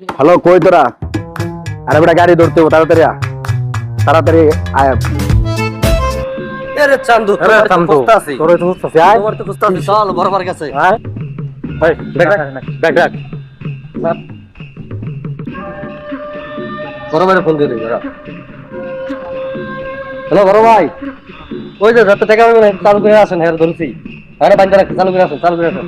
Hello কই তোরা আরে বেটা গাড়ি ধরতে হবে তাড়াতাড়ি আ। তাড়াতাড়ি আয় আরে চান্দু আরে তোর আছি। তোর তো বুঝতেছি, আয়। তোমার তো আছি। চল বরাবর কাছে আয়। এই, দেখ, দেখ, দেখ, ফোন দিয়ে দিই হ্যালো বড় ভাই ওই যে যত টাকা চালু করে আসেন হ্যাঁ ধরছি আরে বান্ধা রাখছি চালু করে আসেন চালু করে আসেন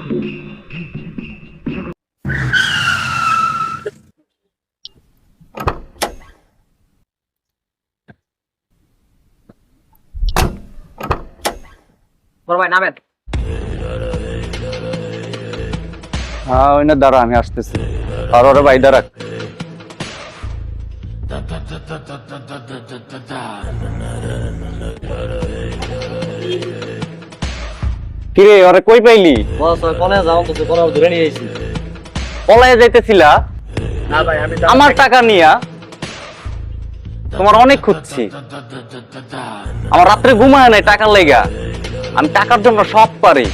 বড় ভাই নামেন। হ্যাঁ ওই না দাঁড়া আমি আসতেছি। আর ওরে ভাই দাঁড়া। কিরে ওরে কই পাইলি? বস ওই কলেজ যাও তো বরাবর ধরে নিয়ে এসেছি পলায় যাইতেছিলা? না ভাই আমি আমার টাকা নিয়া তোমার অনেক খুঁজছি। আমার রাত্রে ঘুমায় নাই টাকা লেগা। আমি টাকার জন্য সব পারি।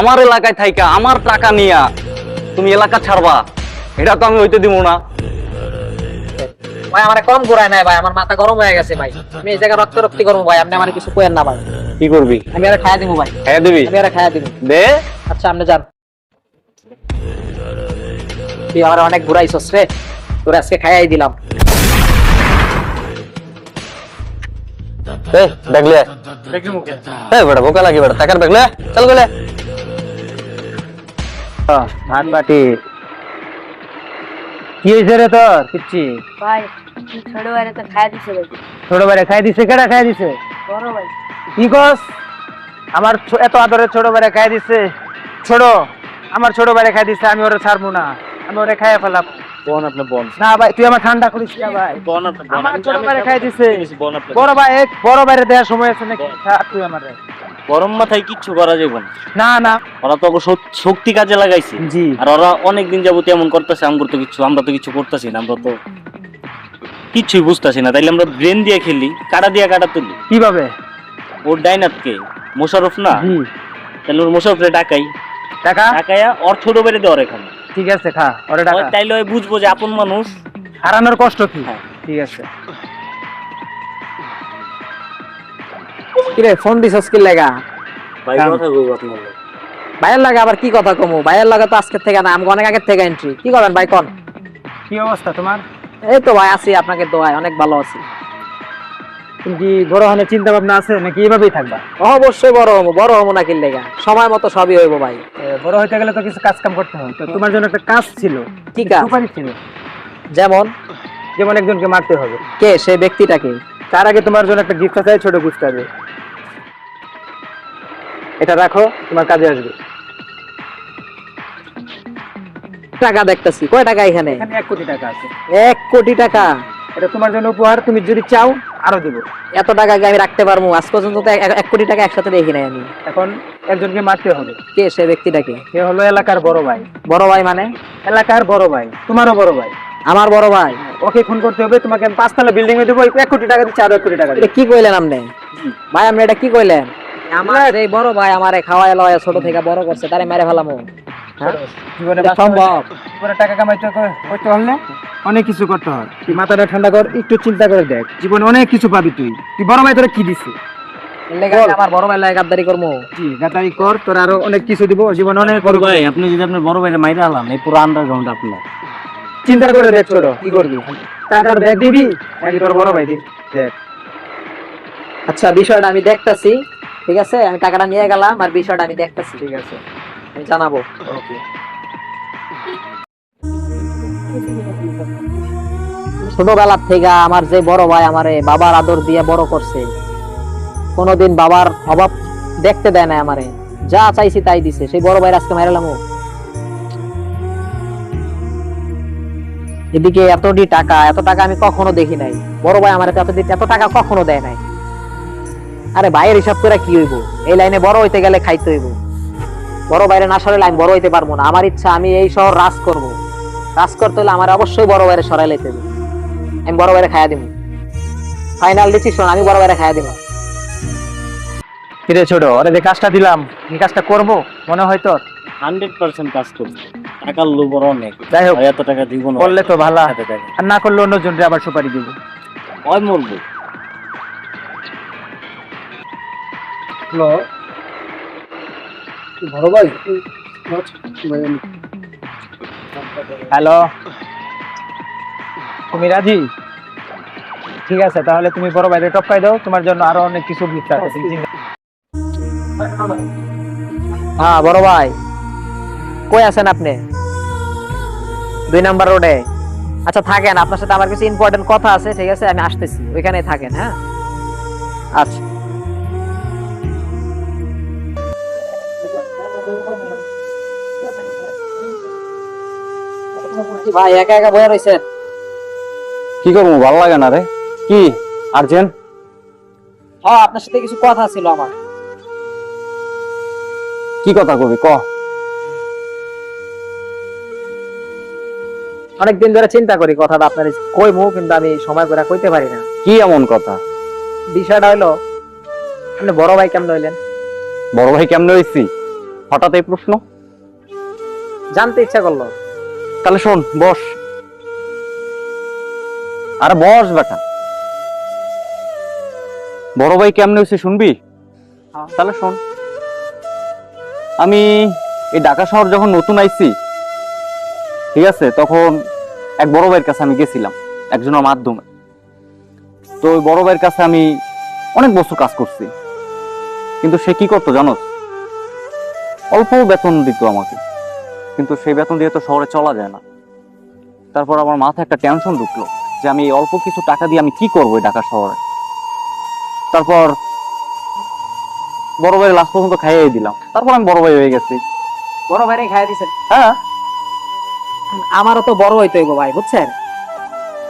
আমার এলাকায় থাইকা আমার টাকা নিয়া তুমি এলাকা ছাড়বা। এটা তো আমি হইতে দিব না। ভাই আমার কম ঘুরায় নাই ভাই আমার মাথা গরম হয়ে গেছে ভাই। আমি এই জায়গায় রক্ত রক্তি করব ভাই আপনি আমার কিছু কোয়েন না ভাই। কি করবি? আমি আর খায়া দিব ভাই। হ্যাঁ দিবি? আমি আর খায়া দিব দে। আচ্ছা আপনি যান। তুই আমার অনেক ঘুরাইছস রে। তোর আজকে খাইয়াই দিলাম। এ দেখলে এ বেটা বোকা লাগি বেটা টাকার দেখলে চল গেলে। ভাত বাটি। কি হয়েছে রে তোর? কিচ্ছি? ভাই ছোট বাইরে তো খাই দিছে ভাই। ছোট বাইরে খাই দিছে? কেডা খাই দিছে? বড় ভাই। কি কস? আমার এত আদরে ছোট বাইরে খাই দিছে। ছোট আমার ছোট বাইরে খাই দিছে আমি ওরে ছাড়বো না। আমি ওরে খাইয়া ফেলাম। বোন আপনি বোন। না ভাই তুই আমার ঠান্ডা করিস না ভাই। বোন আপনি আমার ছোট বাইরে খাই দিছে। বোন আপনি বড় ভাই এক বড় দেওয়ার সময় আছে নাকি? থাক তুই আমার গরম মাথায় কিচ্ছু করা যাবে না। না না। ওরা তো শক্তি কাজে লাগাইছে। জি। আর ওরা অনেক দিন যাবত এমন করতেছে আমগুলো তো কিছু আমরা তো কিছু করতেছি না আমরা তো কিছুই বুঝতেছি না। তাইলে আমরা ব্রেন দিয়ে খেলি কাটা দিয়ে কাটা তুলি। কীভাবে? ওর ডাইনাতকে মোশারফ না? তাহলে ওর মোশারফরে ডাকাই। টাকা ডাকাইয়া ছোট বেড়ে দেওয়ার এখানে। ঠিক আছে খা ওরে ওই তাইলে ওই বুঝব যে আপন মানুষ। হারানোর কষ্ট কি? হ্যাঁ। ঠিক আছে। কিরে ফোন দিছস কি লাগা? ভাই। কথা কইব আপনার ভাইয়ের লাগে আবার কি কথা কমু? ভাইয়ের লাগে তো আজকে থেকে না আমি অনেক আগের থেকে এন্ট্রি কি করবেন ভাই কোন? কি অবস্থা তোমার? এই তো ভাই আছি আপনাকে দোয়ায় অনেক ভালো আছি। কি বড় হলে চিন্তা ভাবনা আছে নাকি এভাবেই থাকবা? অবশ্যই বড় হমু বড় না লেগা সময় মতো সবই হইব ভাই। বড় হইতে গেলে তো কিছু কাজ কাম করতে হয়। তো তোমার জন্য একটা কাজ ছিল কি কাজ? ছিল। যেমন? যেমন একজনকে মারতে হবে। কে? সেই ব্যক্তিটাকে তার আগে তোমার জন্য একটা গিফট আছে ছোট হবে এটা রাখো তোমার কাজে আসবে। টাকা দেখতেছি। কয় টাকা এখানে? এখানে এক কোটি টাকা আছে। এক কোটি টাকা। এটা তোমার জন্য উপহার তুমি যদি চাও আরও দেবো। এত টাকা কি আমি রাখতে পারব? আজ পর্যন্ত তো এক- কোটি টাকা একসাথে দেখি নাই আমি। এখন একজনকে মারতে হবে। কে? সে ব্যক্তিটাকে? সে হলো এলাকার বড় ভাই। বড় ভাই মানে? এলাকার বড় ভাই। তোমারও বড় ভাই। আমার বড় ভাই। ওকে ফোন করতে হবে তোমাকে আমি পাঁচতলা বিল্ডিং এ দেবো এক কোটি টাকা দিচ্ছি আরও এক কোটি টাকা কি কইলেন আপনি? ভাই আপনি এটা কি কইলেন? আমার এই বড় ভাই আমারে খাওয়ায় লয় ছোট থেকে বড় করছে তারে মেরে ফেলামো। হ্যাঁ? সম্ভব। টাকা কামাইতে ক- করতে হলে অনেক কিছু করতে হয়। তুই মাথাটা ঠান্ডা কর একটু চিন্তা করে দেখ। জীবনে অনেক কিছু পাবি তুই। তুই বড় ভাই তোরা কি দিছে? এর আমার বড় ভাই লাগে গাদ্দারি করব জি গাতারি কর তোর আরও অনেক কিছু দিব জীবনে অনেক বড় ভাই আপনি যদি আপনার বড় ভাইরে মাইরা আলাম এই পুরো আন্ডারগ্রাউন্ড আপনার। চিন্তা করে দেখ ছোট কি করবি? টাকার ব্যাগ দিবি নাকি তোর বড় ভাই দিবি? দেখ। আচ্ছা বিষয়টা আমি দেখতাছি ঠিক আছে? আমি টাকাটা নিয়ে গেলাম আর বিষয়টা আমি দেখতাছি। ঠিক আছে। আমি জানাব। ওকে ছোটবেলার থেকে আমার যে বড় ভাই আমারে বাবার আদর দিয়ে বড় করছে, কোনোদিন বাবার অভাব দেখতে দেয় না আমারে। যা চাইছি তাই দিছে। সেই বড় ভাইয়ের আজকে মেরালাম এদিকে এতটি টাকা, এত টাকা আমি কখনো দেখি নাই। বড় ভাই আমার এত এত টাকা কখনো দেয় নাই। আরে ভাইয়ের হিসাব করে কি হইব? এই লাইনে বড় হইতে গেলে খাইতে হইব। বড় বাইরে না সরাইলে আমি বড় হইতে পারব না। আমার ইচ্ছা আমি এই শহর রাজ করব। রাজ করতে হলে আমার অবশ্যই বড় বাইরে সরাই লাইতে হবে আমি বড় বাইরে খাইয়া দিব ফাইনাল ডিসিশন আমি বড় বাইরে খাইয়া দিব কিরে ছোট ওরে যে কাজটা দিলাম এই কাজটা করব? মনে হয় তোর? হান্ড্রেড পার্সেন্ট কাজ করবে। টাকার লোভ ওর অনেক। যাই হোক এত টাকা দিব না। করলে তো ভালো। হাতে টাকা। আর না করলে অন্যজন আবার সুপারি দিব। ওই মরবো। হ্যালো? বড় ভাই হ্যালো? তুমি রাজি? ঠিক আছে, তাহলে তুমি বড় বাইরে টপকাই দাও, তোমার জন্য আরও অনেক কিছু গিফট আছে হ্যাঁ বড় ভাই। কই আছেন আপনি? দুই নাম্বার রোডে আচ্ছা থাকেন, আপনার সাথে আমার কিছু ইম্পর্টেন্ট কথা আছে, ঠিক আছে? আমি আসতেছি ওইখানে থাকেন হ্যাঁ? আচ্ছা। ভাই, একা একা বয়ে রয়েছেন কি করব ভালো লাগে না রে। কি আর্জেন্ট? হ্যাঁ আপনার সাথে কিছু কথা ছিল আমার। কি কথা কবি ক? অনেকদিন ধরে চিন্তা করি কথাটা আপনার কইমু কিন্তু আমি সময় করে কইতে পারি না। কি এমন কথা? বিষয়টা হইল আপনি বড় ভাই কেমন হইলেন? বড় ভাই কেমন হয়েছি হঠাৎ এই প্রশ্ন? জানতে ইচ্ছা করল। তাহলে শোন বস। আরে বস বেটা। বড় ভাই কেমনে হয়েছে শুনবি? হ্যাঁ। তাহলে শোন। আমি এই ঢাকা শহর যখন নতুন আইছি ঠিক আছে তখন এক বড় ভাইয়ের কাছে আমি গেছিলাম একজনের মাধ্যমে। তো ওই বড় ভাইয়ের কাছে আমি অনেক বছর কাজ করছি। কিন্তু সে কি করতো জানো? অল্প বেতন দিত আমাকে। কিন্তু সেই বেতন দিয়ে তো শহরে চলা যায় না। তারপর আমার মাথায় একটা টেনশন ঢুকলো। যে আমি এই অল্প কিছু টাকা দিয়ে আমি কি করব এই ঢাকা শহরে? তারপর বড় ভাই লাস্ট পর্যন্ত খাইয়ে দিলাম। তারপর আমি বড় ভাই হয়ে গেছি। বড় ভাইরে খাইয়ে দিছেন? হ্যাঁ। আমারও তো বড় হইতে হইব ভাই বুঝছেন?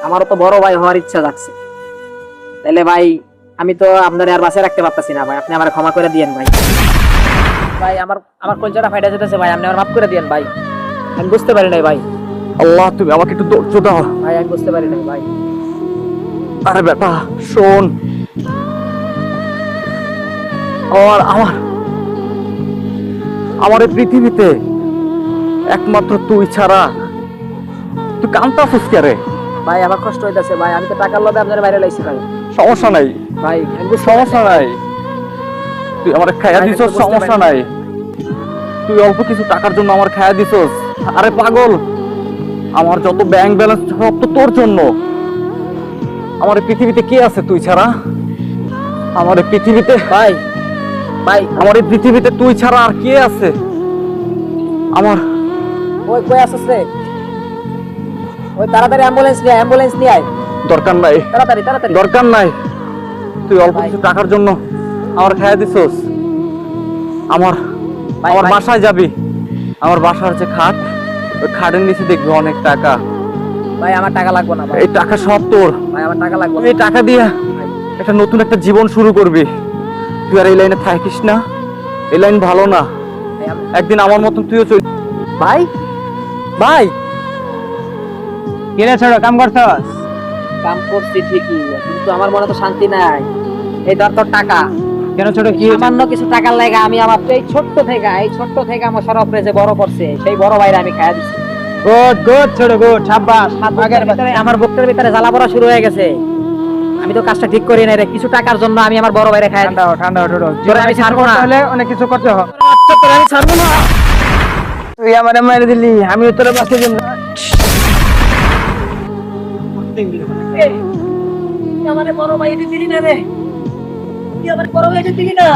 আমারও তো বড় ভাই হওয়ার ইচ্ছা যাচ্ছে তাহলে ভাই আমি তো আপনার আর বাসায় রাখতে পারতাছি না ভাই আপনি আমার ক্ষমা করে দিয়েন ভাই। ভাই আমার আমার কলজাটা ফাইটা যেতেছে ভাই আপনি আমার মাফ করে দিয়েন ভাই। আমি বুঝতে পারি নাই ভাই। আল্লাহ তুমি আমাকে একটু ধৈর্য দাও। ভাই আমি বুঝতে পারি নাই ভাই। আরে বেটা শোন। আমার আমার আমার এই পৃথিবীতে একমাত্র তুই ছাড়া। তুই কান্তা ফুসকে রে? ভাই আমার কষ্ট হইতাছে ভাই। আমি তো টাকার লোভে আপনার বাইরে লাইছি ভাই। সমস্যা নাই। ভাই সমস্যা নাই। তুই আমার খায়া দিছস সমস্যা নাই। তুই অল্প কিছু টাকার জন্য আমার খায়া দিছস। আরে পাগল! আমার যত ব্যাংক ব্যালেন্স সব তো তোর জন্য। আমার এই পৃথিবীতে কে আছে তুই ছাড়া? আমার এই পৃথিবীতে ভাই ভাই। আমার এই পৃথিবীতে তুই ছাড়া আর কে আছে? আমার ওই কই আসছ রে? ওই তাড়াতাড়ি অ্যাম্বুলেন্স নিয়ে অ্যাম্বুলেন্স নিয়ে আয়। দরকার নাই। তাড়াতাড়ি তাড়াতাড়ি। দরকার নাই। তুই অল্প। কিছু টাকার জন্য আমার খায়া দিছস। আমার আমার। বাসায় যাবি। আমার বাসার যে খাট খাটের নিচে দেখবি অনেক টাকা। ভাই আমার টাকা লাগবে না ভাই। এই টাকা সব তোর। ভাই আমার টাকা লাগবে এই টাকা দিয়ে একটা নতুন একটা জীবন শুরু করবি। তুই আর এই লাইনে থাকিস না। এই লাইন ভালো না। একদিন আমার মতন তুইও চল ভাই ভাই। কিরে ছোট কাম করছস? কাম করছি ঠিকই কিন্তু আমার মনে তো শান্তি নাই। এই ধর তোর টাকা। কেন ছোট কি সামান্য কিছু টাকার লাগে আমি আমার এই ছোট্ট থেকে এই ছোট্ট থেকে আমার সরফরে যে বড় করছে সেই বড় ভাইরা আমি খাইয়া দিচ্ছি গুড গুড ছোট গুড সাব্বাস। বুকের ভিতরে আমার বুকের ভিতরে জ্বালা পড়া শুরু হয়ে গেছে। আমি তো কাজটা ঠিক করি নাই রে কিছু টাকার জন্য আমি আমার বড় ভাইরে খাইয়া ঠান্ডা ঠান্ডা ছোট। তোরে আমি ছাড়বো না। হলে অনেক কিছু করতে হবে। দিচ্ছি তোরে আমি ছাড়বো না। তুই আমারে মেরে দিলি আমিও তোরে বাঁচিয়ে দিলাম। আমার বড় ভাই দিলি না রে। আমার বড় হয়ে দিলি না?